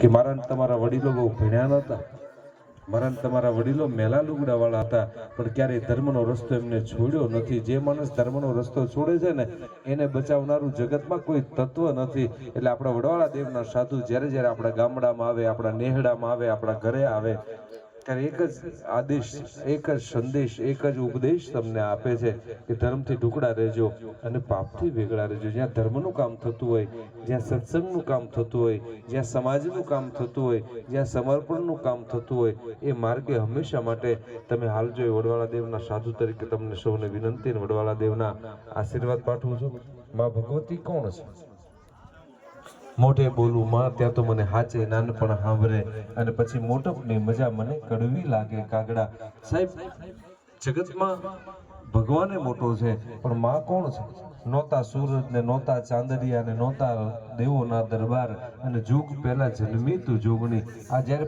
કે મારા તમારા વડીલો બહુ ભણ્યા નહોતા. મારા તમારા વડીલો મેલા લુગડાવાળા હતા, પણ ક્યારેય ધર્મનો રસ્તો એમને છોડ્યો નથી. જે માણસ ધર્મનો રસ્તો છોડે છે ને, એને બચાવનારું જગતમાં કોઈ તત્વ નથી. એટલે આપણા વડવાળા દેવના સાધુ જ્યારે જ્યારે આપણા ગામડામાં આવે, આપણા નેહડામાં આવે, આપણા ઘરે આવે ત્યારે એક જ આદેશ, એક જ સંદેશ, એક જ ઉપદેશ તમને આપે છે કે ધર્મથી ઢુકડા રહેજો અને પાપથી વેગળા રહેજો. જ્યાં ધર્મનું કામ થતું હોય, જ્યાં સત્સંગનું કામ થતું હોય, જ્યાં સમાજનું કામ થતું હોય, જ્યાં સમર્પણનું કામ થતું હોય, એ માર્ગે હંમેશા માટે તમે હાલજો એ વડવાળા દેવના સાધુ તરીકે તમને સૌને વિનંતી વડવાળા દેવના આશીર્વાદ પાઠવું છું. માં ભગવતી કોણ છે? મોઢે બોલું, માં, ત્યાં તો મને હાચે નાનપણ સાંભળે અને પછી મોટપની મજા મને કડવી લાગે કાગડા. સાહેબ, જગતમાં ભગવાને મોટો છે, પણ માં કોણ છે? નોતા સૂરજ ને નોતા ચાંદરિયા ને નોતા દેવોના દરબાર અને જુગ પહેલા જન્મી તું જોગણી આ જ્યારે